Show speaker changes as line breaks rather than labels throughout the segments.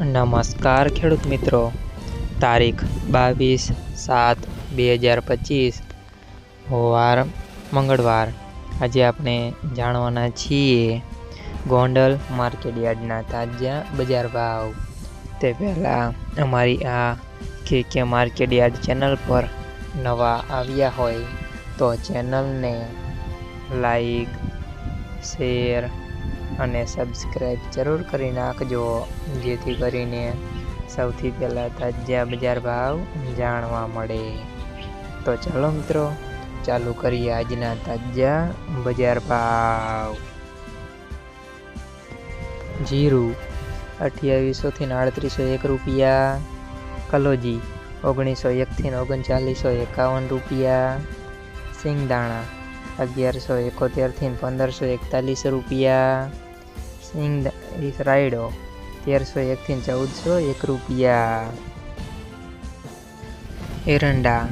નમસ્કાર ખેડૂત મિત્રો. તારીખ બાવીસ સાત બે હજાર પચીસ. વાર મંગળવાર. આજે આપણે જાણવાના છીએ ગોંડલ માર્કેટયાર્ડના તાજા બજાર ભાવ. તે પહેલાં અમારી આ કે કે માર્કેટયાર્ડ ચેનલ પર નવા આવ્યા હોય તો ચેનલને લાઈક, શેર અને સબસ્ક્રાઈબ જરૂર કરી નાખજો, જેથી કરીને સૌથી પહેલાં તાજા બજાર ભાવ જાણવા મળે. તો ચાલો મિત્રો, ચાલુ કરીએ આજના તાજા બજાર ભાવ. જીરું અઠ્યાવીસોથી આડત્રીસો એક રૂપિયા, કલોજી ઓગણીસો એકથી ઓગણચાલીસો એકાવન રૂપિયા સિંગદાણા અગિયારસો એકોતેરથી પંદરસો એકતાલીસ રૂપિયા. સિંગ રાયડો તેરસો એકથી ચૌદસો એક રૂપિયા. એરંડા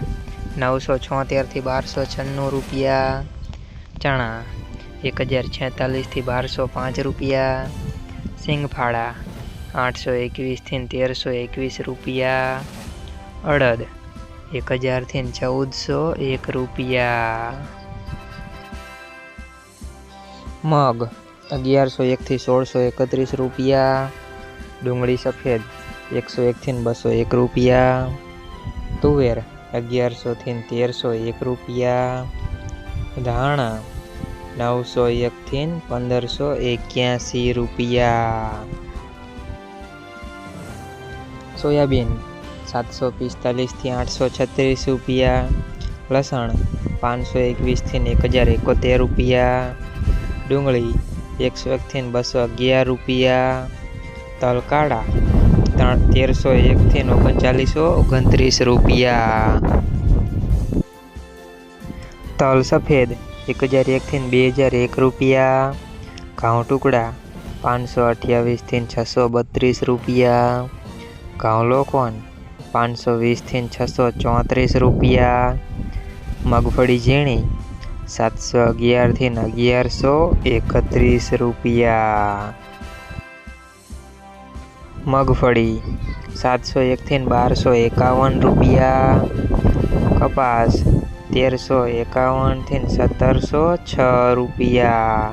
નવસો છોતેરથી બારસો છન્નું રૂપિયા. ચણા એક હજાર છેતાલીસથી બારસો પાંચ રૂપિયા. સિંગફાળા આઠસો એકવીસથી તેરસો એકવીસ રૂપિયા. અડદ એક હજારથી ચૌદસો એક રૂપિયા. મગ, અગિયારસો એકથી સોળસો એકત્રીસ રૂપિયા. ડુંગળી સફેદ, એકસો એકથી બસો એક રૂપિયા. તુવેર, અગિયારસોથી તેરસો એક રૂપિયા. ધાણા, નવસો એકથી પંદરસો એક્યાસી રૂપિયા. સોયાબીન, સાતસો પિસ્તાલીસથી આઠસો છત્રીસ રૂપિયા. લસણ, પાંચસો એકવીસથી એક હજાર એકોતેર રૂપિયા. ડુંગળી એકસો એકથી બસો અગિયાર રૂપિયા. તલકાળા, ત્રણ તેરસો એકથી ઓગણચાલીસો ઓગણત્રીસ રૂપિયા. તલ સફેદ, એક હજાર એકથી બે હજાર એક રૂપિયા. ઘઉં ટુકડા, પાંચસો અઠ્યાવીસથી છસો બત્રીસ રૂપિયા. ઘઉં લોકોન પાંચસો વીસથી છસો ચોત્રીસ રૂપિયા. મગફળી ઝીણી સાતસો અગિયારથી અગિયારસો એકત્રીસ રૂપિયા. મગફળી સાતસો એકથી બારસો એકાવન રૂપિયા. કપાસ તેરસો એકાવનથી સત્તરસો છ રૂપિયા.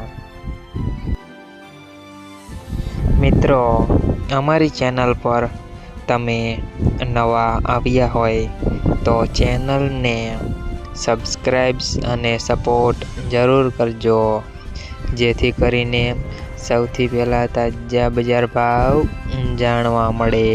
મિત્રો, અમારી ચેનલ પર તમે નવા આવ્યા હોય તો ચેનલને સબસ્ક્રાઈબ્સ અને સપોર્ટ જરૂર કરજો. જેથી કરીને સૌથી પહેલાં તાજા બજાર ભાવ જાણવા મળે.